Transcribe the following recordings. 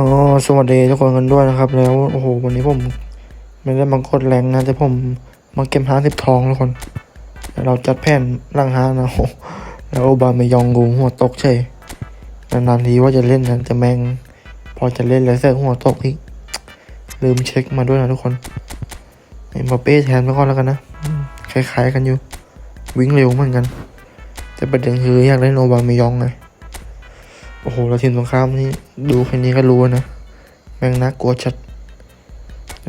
อ๋อสวัสดีทุกคนกันด้วยนะครับ แล้วโอ้โหวันนี้ผมไม่ได้มากดแรงนะแต่ผมมาเก็บห้าสิบทองทุกคนเราจัดแผนล่างห้านะโอ้แล้วโอบามยองกูหัวตกเฉยนานๆทีว่าจะเล่นนะแต่แมงพอจะเล่นแล้วเสียหัวตกอีกลืมเช็คมาด้วยนะทุกคนเอ็มบัปเป้แทนไปก่อนแล้วกันนะคล้ายๆกันอยู่ วิ่งเร็วเหมือนกัน แต่ประเด็นคืออยากเล่นโอบามยองไง โอ้โหเราทีมตรงข้ามนี่ดูแค่นี้ก็รู้นะ แม่งน่ากลัวจัด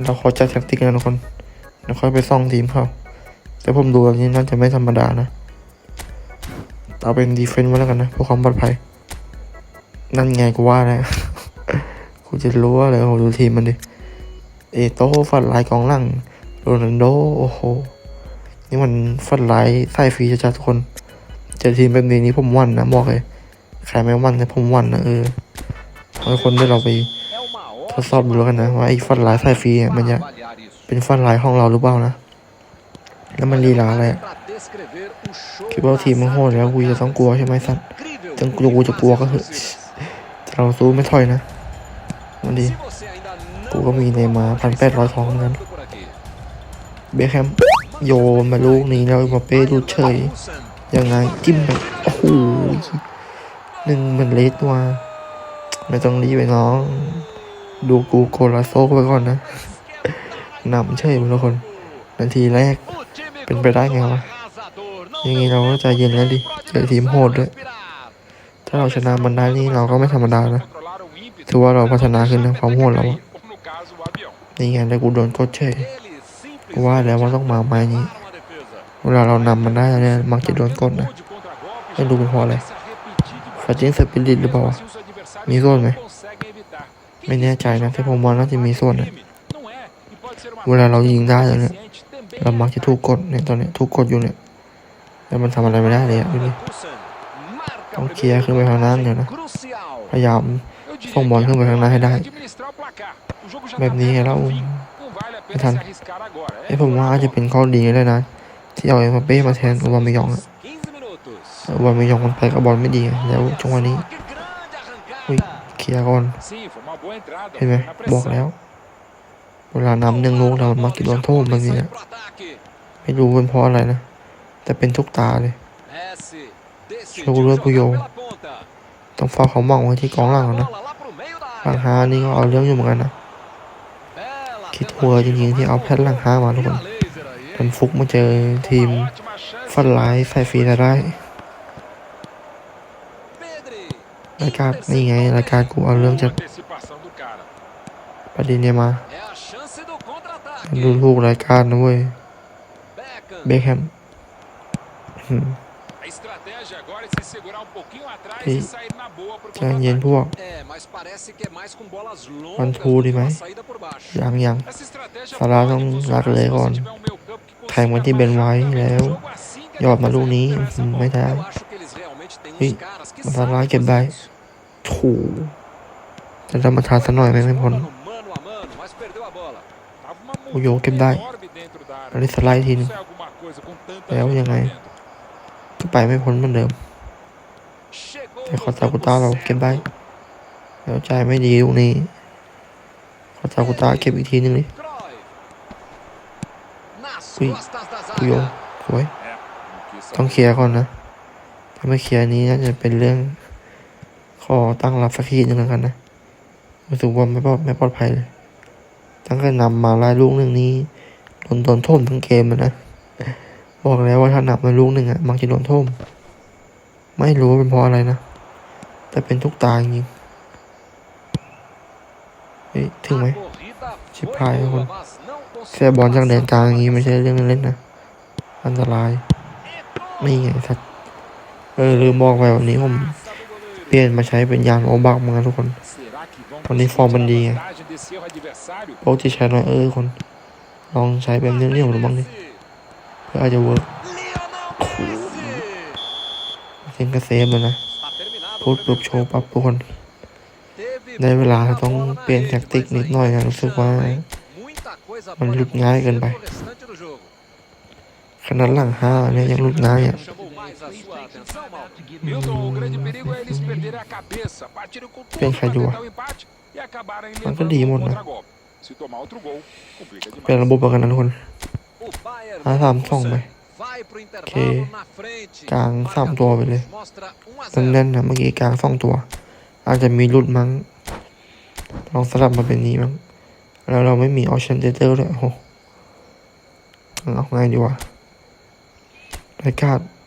เราขอจัดแท็กติกกันนะทุกคนเดี๋ยวค่อยไปซ่องทีมเขาแต่ผมดูแบบนี้น่าจะไม่ธรรมดานะ เอาเป็นดีเฟนต์ไว้แล้วกันนะเพื่อความปลอดภัย นั่นไงกูว่าแล้วกูจะรู้ว่าอะไรโอ้โหดูทีมมันดิ เอโต้ฟันลายกองหลังโรนัลโดโอ้โห นี่มันฟันลายไส้ฟรีจัดทุกคน เจอทีมแบบนี้นี่ผมวันนะบอกเลย ใครไม่วันแต่ผมวันนะเออให้คนได้เราไปทดสอบดูแล้วกันนะว่าไอ้ฟันลายไส้ฟรีเนี่ยมันจะเป็นฟันลายของเราหรือเปล่านะ แล้วมันลีลาอะไรอะคิดว่าทีมมันโหดแล้วกูจะต้องกลัวใช่ไหมสัตว์ต้องกลัวกูจะกลัวก็เหอะเราสู้ไม่ถอยนะมันดี กูก็มีในมาพันแปดร้อยทองเหมือนกันเบคแฮมโยนมาลูกนี้แล้วมาเป้ดูเฉยยังไงจิ้มไปโอ้โห หนึ่งมันเล็กว่าไม่ต้องรีบไปน้อง ดูกูโกลาโซไปก่อนนะนำเฉยหมดทุกคน นาทีแรกเป็นไปได้ไงวะย่างงี้เราก็ใจเย็นแล้วดิเจอทีมโหดด้วย ถ้าเราชนะมันได้นี่เราก็ไม่ธรรมดานะถือว่าเราพัฒนาขึ้นนความโหดเราอะนี่ไงแล้วกูโดนกดเฉยกูว่าแล้วว่าต้องมาไม้นี้ เวลาเรานำมันได้เนี่ยมักจะโดนกดนะไม่รู้เป็นเพราะอะไร ฟาจินสปิริตหรือเปล่า มีส่วนไหม ไม่แน่ใจนะแต่ผมว่าน่าจะมีส่วนนะเวลาเรายิงได้แล้วเนี่ย เรามักจะถูกกดเนี่ยตอนเนี้ยถูกกดอยู่เนี่ยแล้วมันทำอะไรไม่ได้เลยอะดูดิต้องเคลียร์ขึ้นไปข้างหน้าเดี๋ยนะ พยายามส่งบอลขึ้นไปข้างหน้าให้ได้ แบบนี้ไงเราไม่ทันไอ้ผมว่าอาจจะเป็นข้อดีเลยนะ ที่เอาเอ็มเป้มาแทนโอบามายองอะ โอบามายองมันไปกับบอลไม่ดีแล้วจังหวะนี้อุ้ยเคลียร์ก่อนเห็นไหมบอกแล้ว เวลานำหนึ่งลูกเรามักจะโดนโทษแบบนี้นะไม่รู้เป็นเพราะอะไรนะ แต่เป็นทุกตาเลยโชว์เลือดผู้โยต้องเฝ้าเขามองไว้ที่กองหลังนะหลังฮานี่ก็เอาเรื่องอยู่เหมือนกันนะคิดหัวจริงๆที่เอาแพทหลังฮามาทุกคนมันฟุกมาเจอทีมฟันไลายใส่ฟรีต่ได้ รายการนี่ไงรายการกูเอาเรื่องจากประเด็นเนี่ยมาดูลูกรายการนะเว้ยเบคแฮมอืม Ei, ใจเย็นพวกวันทูดีไหมยังยังสาราต้องรักเลยก่อนแทงมาที่เบนไว้แล้ว ยอดมาลูกนี้อืมไม่ได้เฮ้ยมามาทาทาร้าร้ายยเก็เก็บบได้ได้ ถูจะทำมาทานสักหน่อยไม่พ้นโอโยเก็บได้อันนี้สไลด์ทีนึงแล้วยังไงก็ไปไม่พ้นเหมือนเดิมแต่คอตาคุต้าเราเก็บได้แล้วใจไม่ดีลูกนี้ขอตาคุตาเก็บอีกทีนึงดิอุ้ยกุอุโยโยสวยต้องเคลียร์ก่อนนะ ถ้าไม่เคลียร์นี้น่าจะเป็นเรื่อง อตั้งรับสักทีนึงแล้วกันนะรู้สึกว่าไม่ปลอดไม่ปลอดภัยเลยตั้งแต่นำมาไล่ลูกหนึ่งนี้โดนโดนท่มทั้งเกมเลยนะบอกแล้วว่าถ้านำมาลูกหนึ่งอะมักจะโดนท่มไม่รู้ว่าเป็นเพราะอะไรนะแต่เป็นทุกตาจริงเฮ้ยถึงไหมชิบหายคนแค่บอลจากแดนกลางอย่างนี้ไม่ใช่เรื่องเล่นนะอันตรายนี่ไงสัตว์เออลืมบอกไปวันนี้ผม เปลี่ยนมาใช้เป็นยานโอบักมาทุกคน ตอนนี้ฟอร์มมันดีไงโปรติใช้น่อยเออคน ลองใช้แบบเนี้ยๆดูบ้างดิเพื่ออาจจะเวิร์กเซนกระเซมเลยนะพูดปุ๊บโชว์ปั๊บทุกคนได้เวลาต้องเปลี่ยนแท็กติกนิดหน่อยนะรู้สึกว่า มันหลุดง่ายเกินไปขนาดหลังห้าเนี่ยยังหลุดง่ายอะ Meu dom, o grande perigo é eles perderem a cabeça. Partiram com Quem tudo cai pra de tentar lá? o empate. e acabarem Mas levando ali, um mano. contragolpe. Se tomar outro gol, complica เปลี่ยน demais. ระบบแล้วกันนะทุกคน O Bayern หาสามสองไป vai pro intervalo na frente. กลางสามตัวไปเลย Mostra 1 a 0. แน่นๆนะเมื่อกี้กลางสองตัว อาจจะมีหลุดมั้งลองสลับมาเป็นนี้มั้งแล้วเราไม่มีออ t ชันเตอร์ด้วยโอ้โหเอาไงดีวะรายการอืม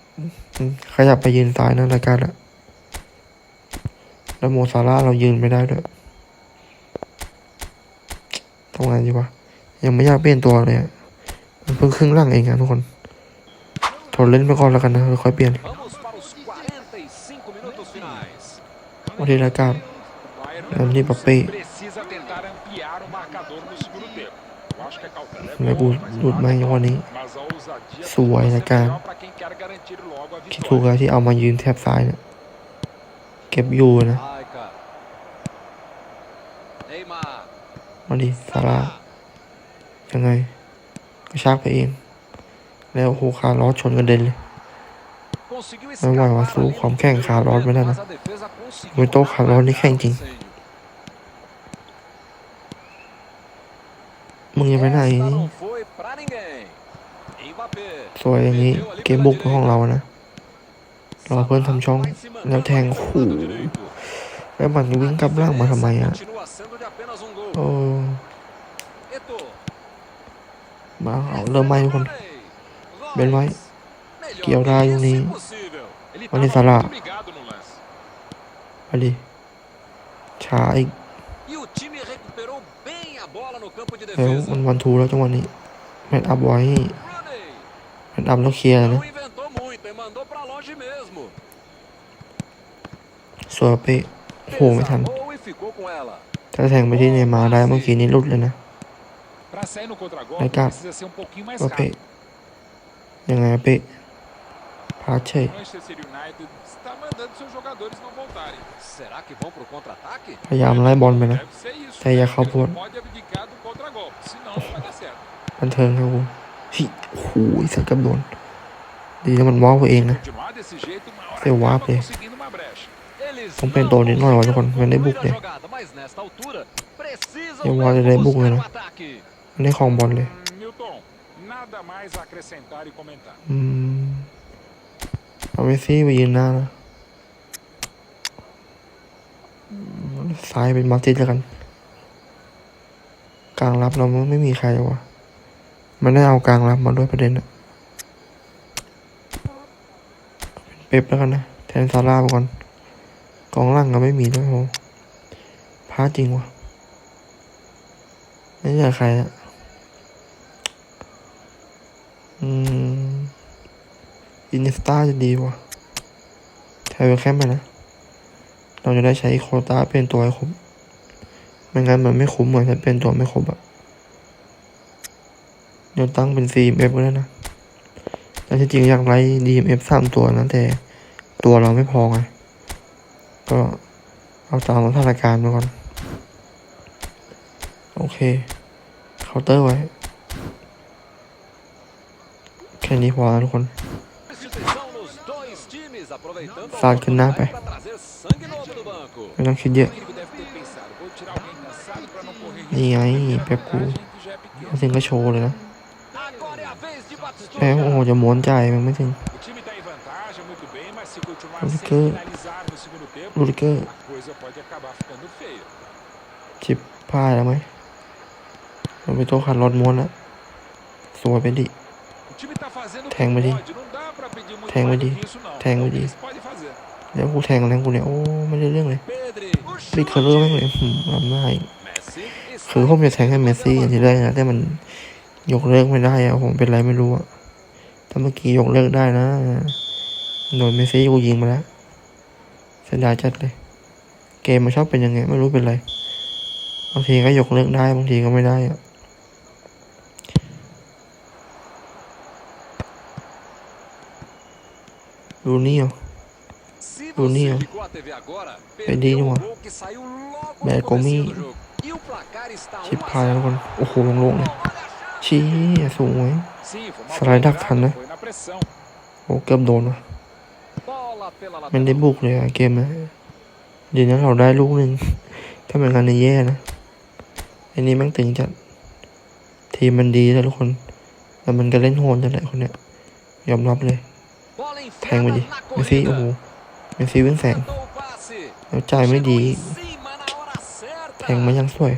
ขยับไปยืนซ้ายนะรายการอะแล้วโมซาร่าเรายืนไม่ได้ด้วยทำไงดีวะยังไม่อยากเปลี่ยนตัวเลยอะมันเพิ่งครึ่งหล่างเองอะทุกคนทนเล่นไปก่อนแล้วกันนะค่อยๆเปลี่ยน Vamos para os 45 minutos finais. วันที่รายการ O Bayern É, Lipa Pay. precisa tentar ampliar o marcador no segundo tempo. Eu acho que a cautela é แล้วกู boa, mas หลุดมาอย่างวันนี้ mas a ousadia สวยรายการ melhor pra quem quer garantir logo a คิดถูก vitória. แล้วที่เอามายืนแทบซ้ายเนี่ยเก็บอยู่นะ Raika. Neymar. มาดิซาร่ายังไงกระชากไปเอง แล้วโอ้โหคาร์ลอสชนกระเด็นเลย Conseguiu ไม่ไหวว่ะ escapar สู้ ali ความแข่งคาร์ลอสไม่ได้นะ mas a defesa conseguiu โอ้ยโต๊ะคาร์ลอสนี่แข่งจริง incêndio. มึงยังไปไหน Esta นี่ สวยอย่างนี้เกมบุกของเรานะเราเพื่อนทำช่องแล้วแทงขู่แล้วมันวิ่งกลับล่างมาทำไมอะโอ้มาเอาเริ่มไม่คนเบนไว้ เกี่ยวได้ตรงนี้วันนี้สาระไปดิช้าอีกแล้วมันวันทูแล้วจังหวะนนี้แมนอัพไว้ ดำต้องเคลียร์นะสวยไปโหไม่ทัน ถ้าแทงไปที่เนี่ยมาได้เมื่อกี้นี้ลุดเลยนะไอ้กับว่าเปยังไงเปพาเชยพยายามไล่บอลไปนะ แต่อย่าเข้าพ้นบันเทิงครับผม ฮ้ยโอ้โหสังกับโดน ดีแล้วมันว้าวตัวเองนะเซลวาร์ปเลยต้องเป็นตัวนิดหน่อยวะทุกคนมันได้บุกเลยเซลวาร์ปได้บุกเลยนะมันได้ของบอลเลยอืมเอาเมซี่ไปยืนหน้านะซ้ายเป็นมาร์ติสแล้วกัน กลางรับเราไม่มีใครวะ มันได้เอากลางรับมาด้วยประเด็นอะเป็นเป๊ปแล้วกันนะ แทนซาร่าไปก่อน กองล่างก็ไม่มีด้วยโหพลาจริงวะไม่เหลือใครละอืม อินสตาจะดีกว่าใช้เวลแคมไปนะ เราจะได้ใช้โคต้าเป็นตัวให้ครบไม่งั้นมันไม่คุ้มเหมือนจะเป็นตัวไม่ครบอะ เดี๋ยวตั้งเป็น CMF ก็ได้นะแต่ที่จริงอยากไล่ DMF สามตัวนะแต่ตัวเราไม่พอไง ก็เอาตามสถานการณ์มาก่อน โอเค เคาน์เตอร์ไว้ แค่นี้พอแล้วทุกคนสาดขึ้นหน้าไปไม่ต้องคิดเยอะ นี่ไงแป๊บกูมาถึงก็โชว์เลยนะ แม่งโอ้จะหมนใจมันไม่จริงลูริเกอร์ลูริเกอร์จิบผ้าแล้วไหมเราเป็นตัวขัดรถม้วนแล้วสวยไปดิแทงไปดิแทงไปดิแทงไปดิแล้วกูแทงแล้วกูเนี่ยโอ้ไม่ได้เรื่องเลยปิเคอร์เลอร์แม่งเลยทำได้คือผมจะแทงให้เมสซี่อย่างที่แรกนะแต่มัน ยกเลิกไม่ได้อะผมเป็นไรไม่รู้อะถ้าเมื่อกี้ยกเลิกได้นะโดนเมสซี่กูยิงมาแล้วเสียดายจัดเลย เกมมันชอบเป็นยังไง ไม่รู้เป็นไร บางทีก็ยกเลิกได้บางทีก็ไม่ได้อะดูนี่เหรอ Se Bruninho. você ligou a TV agora, Perdi perdeu uma. o gol que saiu logo Bem, no comecinho comi- do jogo. E o placar está ชิบพายแล้วกคน โอ้โหลงลงเลย ชี้สูงไว้ Sim, foi uma Será boa que dá entrada, pra, né? foi na pressão. โอ้เกือบโดนว่ะ Bola pela มันได้ lateral. บุกเลยอะเกมนะเดี๋ยวนั้นเราได้ลูกหนึ่งถ้าเป็นงานนี้แย่นะอันนี้แม่งตึงจัด ทีมมันดีนะทุกคน แต่มันก็เล่นโหดจังแหละคนเนี้ยยอมรับเลย Bola แทงไป enfiada ดิ na เมสซี่โอ้ corrida. โหเมสซี่วิ่งแสง Tentou o passe. แล้วจ่ายไม่ดี Chegou em cima na hora certa. แทงมายังสวย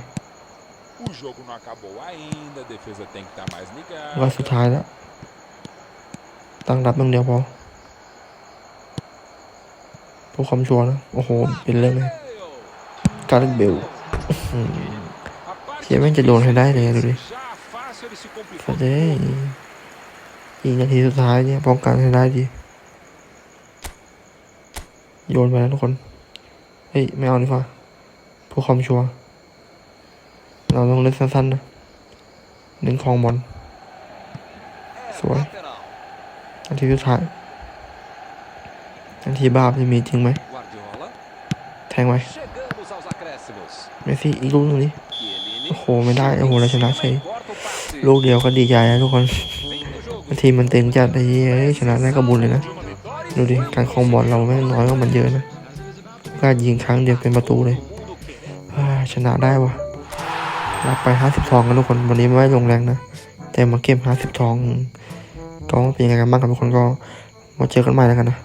O jogo não acabou ainda, a defesa tem que estar mais ก็ ligada. สุดท้ายแล้ว ตั้งรับอย่างเดียวพอเพื่อความชัวร์นะ โอ้โห เป็นเรื่องเลย การเบล A parte เสียแม่งจะโดนให้ได้เลยดูดิ já fácil ele se ก็ complicou. จะได้อีกนาทีสุดท้ายเนี่ยป้องกันให้ได้ดี โยนไปแล้วทุกคน เฮ้ย ไม่เอาดีกว่าเพื่อความชัวร์ เราต้องเล่นสั้นๆนะเน้นคลองบอล É Foi. lateral. นาทีสุดท้ายนาทีบาปจะมีจริงไหมแทงไว้เมสซี่อีกลูกนึงดิ Chiellini. โอ้โหไม่ได้โอ้โหเราชนะเฉย Corta o passe. ลูกเดียวก็ดีใจแล้วทุกคนทีมมันเต็งจัดไอ้เหี้ยเอ้ยชนะได้ก็บุญเลยนะดูดิการคลองบอลเราแม่น้อยกว่ามันเยอะนะก็ยิงครั้งเดียวเป็นประตูเลยชนะได้วะ รับไปห้าสิบทองกันทุกคนวันนี้ไม่ได้ลงแรงนะ แต่มาเก็บห้าสิบทอง ก็เป็นยังไงกันบ้างครับทุกคนก็มาเจอกันใหม่แล้วกันนะ